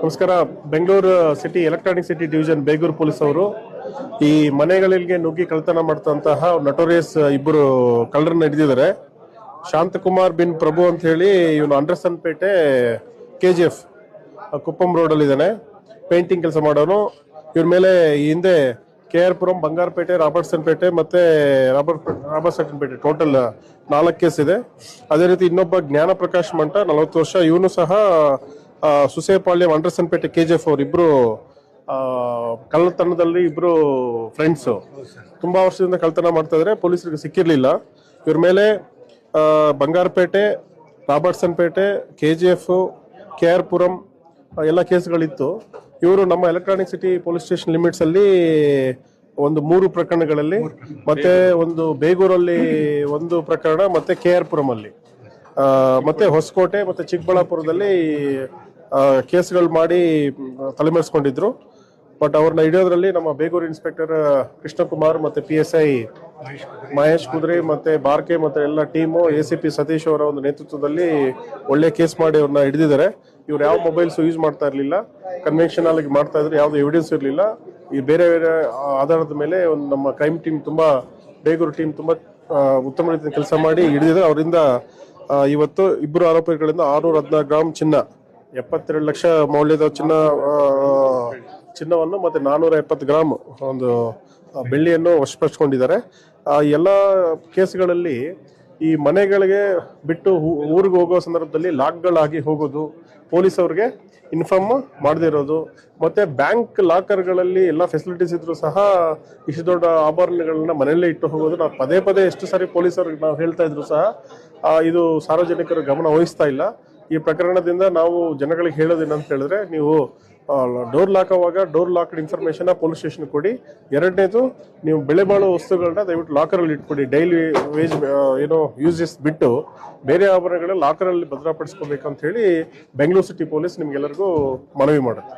ನಮಸ್ಕಾರ. Bengaluru city electronic city division Begur police ಅವರು ಈ ಮನೆಗಳಿಗೆ ನುಗ್ಗಿ ಕಳ್ತನ ಮಾಡ್ತಂತಹ ನಟೋರಿಯಸ್ ಇಬ್ಬರು ಕಳ್ಳರನ್ನ ಹಿಡಿದಿದ್ದಾರೆ. ಶಾಂತಕುಮಾರ್ ಬಿನ್ ಪ್ರಭು ಅಂತ ಹೇಳಿ ಇವನು Andersonpet K G F Kuppam ರೋಡಲ್ಲಿ ಇದ್ದಾನೆ. ಪೇಂಟಿಂಗ್ ಕೆಲಸ ಮಾಡೋನು. ಇವ್ರ ಮೇಲೆ ಹಿಂದೆ K R Puram Bangarpet Robertsonpet ಮತ್ತೆ ರಾಬರ್ಟ್ ರಾಬರ್ಟ್ಸನ್ ಪೇಟೆ ಟೋಟಲ್ ನಾಲ್ಕು ಕೇಸ್ ಇದೆ. ಅದೇ ರೀತಿ ಇನ್ನೊಬ್ಬ ಜ್ಞಾನ ಪ್ರಕಾಶ್ ಮಂಟ, ನಲವತ್ತು ವರ್ಷ. ಇವನು ಸಹ ಸುಸೇಪಾಳ್ಯ ವಂಡ್ರಸನ್ಪೇಟೆ ಪೇಟೆ ಕೆ ಜಿ ಎಫ್ ಅವರಿಬ್ರು ಕಳ್ಳತನದಲ್ಲಿ ಇಬ್ರು ಫ್ರೆಂಡ್ಸು ತುಂಬಾ ವರ್ಷದಿಂದ ಕಳ್ಳತನ ಮಾಡ್ತಾಯಿದ್ರೆ ಪೊಲೀಸರಿಗೆ ಸಿಕ್ಕಿರಲಿಲ್ಲ. ಇವ್ರ ಮೇಲೆ Bangarapet Robertsonpet K G F K R Puram ಎಲ್ಲ ಕೇಸ್ಗಳಿತ್ತು. ಇವರು ನಮ್ಮ electronic city police station limits ಅಲ್ಲಿ ಒಂದು ಮೂರು ಪ್ರಕರಣಗಳಲ್ಲಿ, ಮತ್ತೆ ಒಂದು ಬೇಗೂರಲ್ಲಿ ಒಂದು ಪ್ರಕರಣ, ಮತ್ತೆ ಕೆ ಆರ್ ಪುರಂ ಅಲ್ಲಿ ಮತ್ತೆ ಹೊಸಕೋಟೆ, ಮತ್ತೆ ಚಿಕ್ಕಬಳ್ಳಾಪುರದಲ್ಲಿ ಕೇಸ್ಗಳು ಮಾಡಿ ತಲೆಮರೆಸ್ಕೊಂಡಿದ್ರು. ಬಟ್ ಅವ್ರನ್ನ ಹಿಡಿಯೋದ್ರಲ್ಲಿ ನಮ್ಮ ಬೇಗೂರು ಇನ್ಸ್ಪೆಕ್ಟರ್ ಕೃಷ್ಣಕುಮಾರ್ ಮತ್ತೆ ಪಿ ಎಸ್ ಐ, ಮಹೇಶ್ ಕುದುರೆ ಮತ್ತೆ ಬಾರ್ಕೆ ಮತ್ತೆ ಎಲ್ಲ team, A C P Satish ಅವರ ಒಂದು ನೇತೃತ್ವದಲ್ಲಿ ಒಳ್ಳೆ ಕೇಸ್ ಮಾಡಿ ಅವ್ರನ್ನ ಹಿಡಿದಿದ್ದಾರೆ. ಇವ್ರು ಯಾವ ಮೊಬೈಲ್ಸ್ ಯೂಸ್ ಮಾಡ್ತಾ ಇರಲಿಲ್ಲ. ಕನ್ವೆನ್ಷನಲ್ ಆಗಿ ಮಾಡ್ತಾ ಇದ್ರು, ಯಾವ್ದು ಎವಿಡೆನ್ಸ್ ಇರಲಿಲ್ಲ. ಈ ಬೇರೆ ಬೇರೆ ಆಧಾರದ ಮೇಲೆ ಒಂದು ನಮ್ಮ ಕ್ರೈಮ್ ಟೀಮ್ ತುಂಬಾ, ಬೇಗೂರು ಟೀಮ್ ತುಂಬಾ ಉತ್ತಮ ರೀತಿಯ ಕೆಲಸ ಮಾಡಿ ಹಿಡಿದಿದ್ದಾರೆ. ಅವರಿಂದ ಇವತ್ತು ಇಬ್ಬರು ಆರೋಪಿಗಳಿಂದ ಆರ್ನೂರ ಹದಿನಾರು ಗ್ರಾಮ್ ಚಿನ್ನ. ಎಪ್ಪತ್ತೆರಡು ಲಕ್ಷ ಮೌಲ್ಯದ ಚಿನ್ನ ಚಿನ್ನವನ್ನು ಮತ್ತೆ ನಾನೂರ ಎಪ್ಪತ್ತು ಗ್ರಾಮ್ ಒಂದು ಬೆಳ್ಳಿಯನ್ನು ವಶಪಡಿಸ್ಕೊಂಡಿದ್ದಾರೆ. ಆ, ಎಲ್ಲ ಕೇಸ್ಗಳಲ್ಲಿ ಈ ಮನೆಗಳಿಗೆ ಬಿಟ್ಟು ಊರಿಗೆ ಹೋಗೋ ಸಂದರ್ಭದಲ್ಲಿ ಲಾಕ್ಗಳಾಗಿ ಹೋಗೋದು, ಪೊಲೀಸ್ ಅವ್ರಿಗೆ ಇನ್ಫಾರ್ಮ್ ಮಾಡದಿರೋದು, ಮತ್ತು ಬ್ಯಾಂಕ್ ಲಾಕರ್ಗಳಲ್ಲಿ ಎಲ್ಲ ಫೆಸಿಲಿಟೀಸ್ ಇದ್ದರೂ ಸಹ ಇಷ್ಟು ದೊಡ್ಡ ಆಭರಣಗಳನ್ನ ಮನೆಯಲ್ಲೇ ಇಟ್ಟು ಹೋಗೋದು. ನಾವು ಪದೇ ಪದೇ ಎಷ್ಟು ಸಾರಿ ಪೊಲೀಸರಿಗೆ ನಾವು ಹೇಳ್ತಾ ಇದ್ರು ಸಹ ಇದು ಸಾರ್ವಜನಿಕರು ಗಮನ ವಹಿಸ್ತಾ ಇಲ್ಲ. ಈ ಪ್ರಕರಣದಿಂದ ನಾವು ಜನಗಳಿಗೆ ಹೇಳೋದೇನಂತ ಹೇಳಿದ್ರೆ ನೀವು ಡೋರ್ ಲಾಕ್ ಆಗುವಾಗ door locked information police station ಕೊಡಿ. ಎರಡನೇದು, ನೀವು ಬೆಳೆ ಬಾಳುವ ವಸ್ತುಗಳನ್ನ ದಯವಿಟ್ಟು ಲಾಕರಲ್ಲಿ ಇಟ್ಕೊಡಿ. ಡೈಲಿ ವೇಜ್ ಏನೋ ಯೂಸಸ್ ಬಿಟ್ಟು ಬೇರೆ ಆಭರಣಗಳ ಲಾಕರಲ್ಲಿ ಅಲ್ಲಿ ಭದ್ರಪಡಿಸ್ಕೋಬೇಕು ಅಂತ ಹೇಳಿ ಬೆಂಗಳೂರು ಸಿಟಿ ಪೊಲೀಸ್ ನಿಮ್ಗೆಲ್ಲರಿಗೂ ಮನವಿ ಮಾಡುತ್ತೆ.